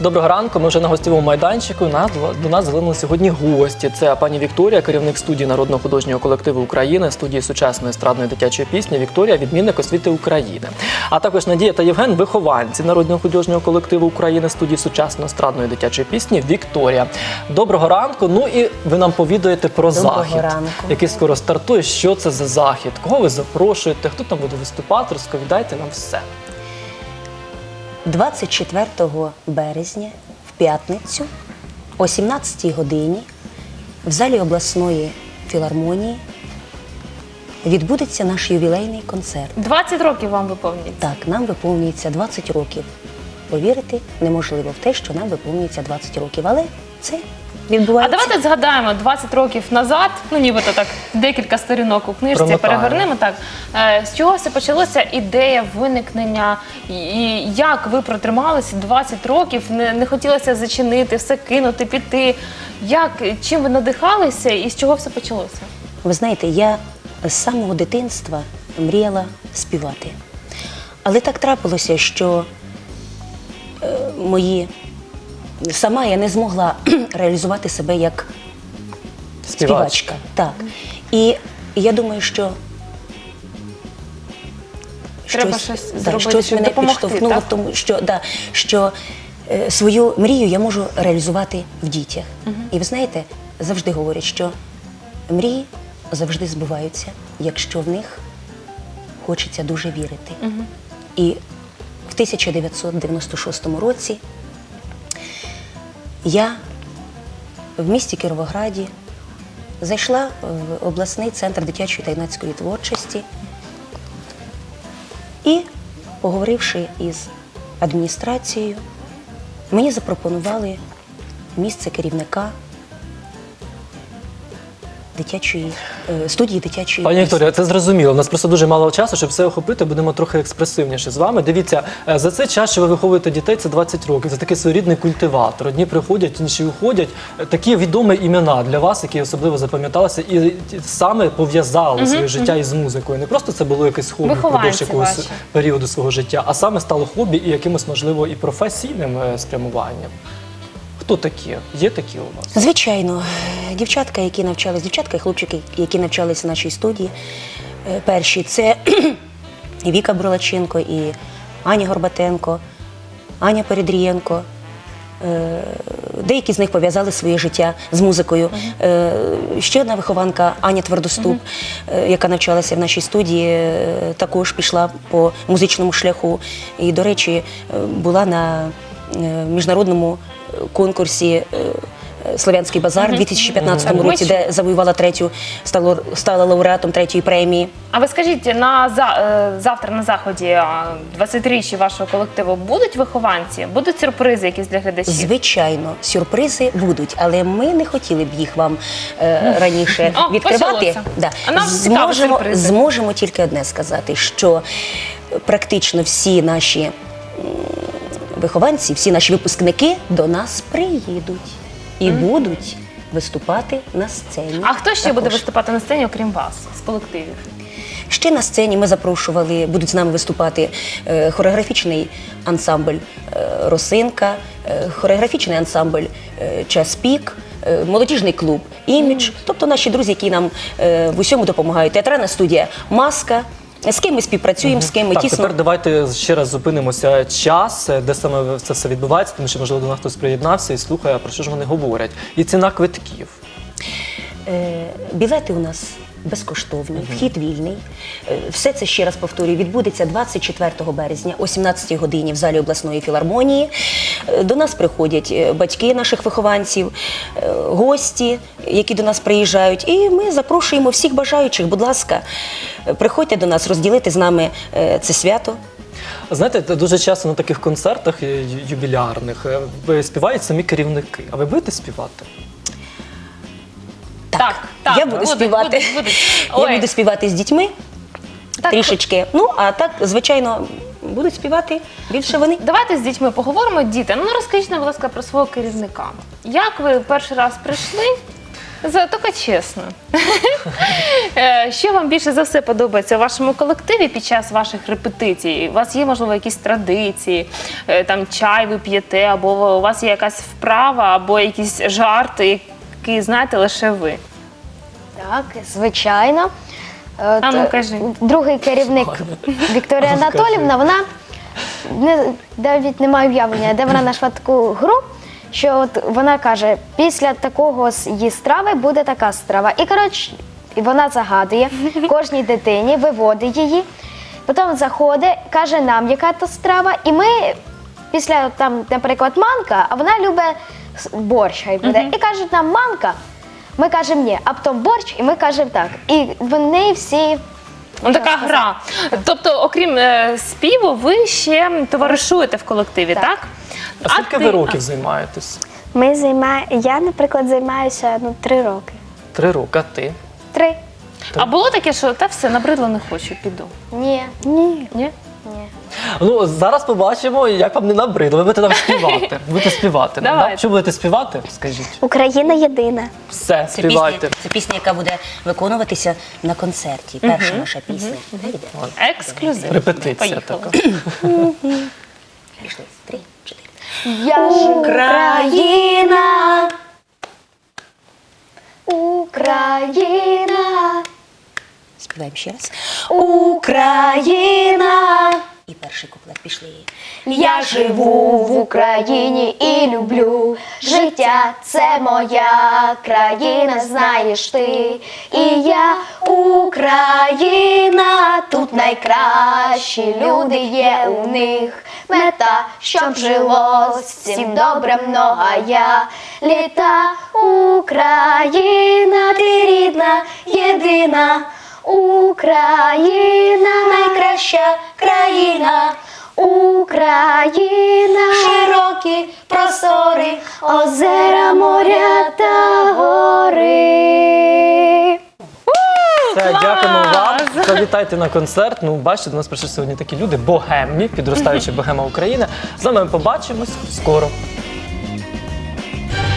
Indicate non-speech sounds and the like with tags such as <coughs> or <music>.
Доброго ранку. Ми вже на гостєвому майданчику. На- До нас звернули сьогодні гості. Це пані Вікторія, керівник студії народного художнього колективу України, студії сучасної естрадної дитячої пісні. Вікторія, відмінник освіти України. А також Надія та Євген, вихованці народного художнього колективу України, студії сучасної естрадної дитячої пісні. Вікторія. Доброго ранку. Ну і ви нам повідаєте про Доброго захід, ранку. який скоро стартує. Що це за захід? Кого ви запрошуєте? Хто там буде виступати? Розповідайте нам все. 24 березня в п'ятницю о 17-й годині в залі обласної філармонії відбудеться наш ювілейний концерт. 20 років вам виповнюється. Так, нам виповнюється 20 років. Повірити неможливо в те, що нам виповнюється 20 років, але це А давайте згадаємо 20 років назад, ну нібито так декілька сторінок у книжці Промотаємо. перегорнемо. Так Е, з чого все почалося ідея виникнення, і як ви протрималися 20 років, не, не хотілося зачинити, все кинути, піти. Як чим ви надихалися і з чого все почалося? Ви знаєте, я з самого дитинства мріяла співати. Але так трапилося, що е, мої сама я не змогла <clears throat> реалізувати себе як співачка. Так. І я думаю, що Треба щось зробити, щось щоб мене допомогти, підштовхнуло так? в тому, що, да, що е, свою мрію я можу реалізувати в дітях. І ви знаєте, завжди говорять, що мрії завжди збуваються, якщо в них хочеться дуже вірити. І в 1996 році я в місті Кіровограді зайшла в обласний центр дитячої та юнацької творчості і, поговоривши із адміністрацією, мені запропонували місце керівника дитячої е, студії дитячої Пані. Вікторія, це зрозуміло. У нас просто дуже мало часу, щоб все охопити. Будемо трохи експресивніше з вами. Дивіться, е, за цей час, що ви виховуєте дітей, це 20 років. Це такий своєрідний культиватор. Одні приходять, інші уходять. Е, Такі відомі імена для вас, які особливо запам'яталися, і саме пов'язали своє життя із музикою. Не просто це було якесь хобі впродовж якогось ваші. періоду свого життя, а саме стало хобі і якимось, можливо, і професійним спрямуванням. Хто такі? Є такі у вас? Звичайно, дівчатка, які навчались, дівчатка і хлопчики, які навчалися в нашій студії, е, перші це і <clears throat> Віка Бурлаченко, і Аня Горбатенко, Аня Передрієнко. Е, Деякі з них пов'язали своє життя з музикою. Е, Ще одна вихованка Аня Твердоступ, яка навчалася в нашій студії, також пішла по музичному шляху. І, до речі, була на міжнародному е, конкурсі. е, е, Слов'янський базар у 2015 Мгм. році, де завоювала третю, стала, стала лауреатом третьої премії. А ви скажіть, на за, е, завтра на заході 20-річчя вашого колективу будуть вихованці? Будуть сюрпризи якісь для глядачів? Звичайно, сюрпризи будуть, але ми не хотіли б їх вам е, раніше О, відкривати. Да. А нам Зможемо, зможемо тільки одне сказати, що практично всі наші вихованці, всі наші випускники до нас приїдуть і будуть виступати на сцені. А хто ще також. буде виступати на сцені, окрім вас, з колективів? Ще на сцені ми запрошували, будуть з нами виступати е, хореографічний ансамбль е, Росинка, е, хореографічний ансамбль е, Час пік, е, молодіжний клуб Імідж, тобто наші друзі, які нам е, в усьому допомагають. Театральна студія Маска. З ким ми співпрацюємо, з ким ми Так, тісно тепер давайте ще раз зупинимося час, е, де саме це все відбувається, тому що можливо до нас хтось приєднався і слухає, про що ж вони говорять. І ціна квитків. Е, Білети у нас безкоштовні, вхід вільний. Е, Все це ще раз повторюю, відбудеться 24 березня о 17 годині в залі обласної філармонії. Е, До нас приходять е, батьки наших вихованців, гості, які до нас приїжджають. І ми запрошуємо всіх бажаючих. Будь ласка, приходьте до нас розділити з нами це свято. Знаєте, дуже часто на таких концертах юбілярних співають самі керівники. А ви будете співати? Так, так, я буду будуть, співати. будуть, будуть. Я Ой. буду співати з дітьми. Так, Трішечки. Ну, а так, звичайно, будуть співати більше вони. Давайте з дітьми поговоримо. Діти, ну розкажіть нам, будь ласка, про свого керівника. Як ви перший раз прийшли? За тільки чесно. <laughs> Е, Що вам більше за все подобається у вашому колективі під час ваших репетицій? У вас є, можливо, якісь традиції, Е, там чай ви п'єте, або у вас є якась вправа, або якісь жарти, які знаєте лише ви. Так, звичайно. От, А ну, е, кажи. Другий керівник Вікторія ну. Анатолівна, вона не, навіть не має уявлення, де вона знайшла таку гру, що от вона каже, після такого з її страви буде така страва. І коротше, і вона загадує кожній дитині, виводить її, потім заходить, каже нам, яка то страва, і ми після там, наприклад, манка, а вона любить с- борщ, хай буде, і каже нам манка. Ми кажемо ні, а потім борщ, і ми кажемо так. І вони всі Ну, така гра. Тобто, окрім е, співу, ви ще товаришуєте в колективі, так? Так. А скільки ти- ви років займаєтесь? Ми займає... Я, наприклад, займаюся ну, три роки. Три роки, а ти? три. А було таке, що та все, набридло не хочу, піду. Ні. Ні. Ні? Ну, зараз побачимо, як вам не набридло. Ви будете там <laughs> співати. Будете співати. нам, Давайте. да? Що будете співати? Скажіть. Україна єдина. Все, Це співайте. це пісня, яка буде виконуватися на концерті. Перша наша пісня. Йде. Ексклюзив. Репетиція Поїхали. така. <coughs> Пішли. Три, чотири. Я ж Україна! Україна. Співаємо ще раз. Україна! І перший куплет пішли. Я живу в Україні і люблю життя. Це моя країна, знаєш ти. І я Україна, тут найкращі люди є у них. Мета, щоб жилось всім добре многая літа. Україна, ти рідна, єдина. Україна, найкраща країна. Україна, широкі простори, озера, моря та гори. Все, дякуємо вам. Завітайте на концерт. Ну, бачите, до нас прийшли сьогодні такі люди, богемні, підростаючі богема України. З нами побачимось скоро.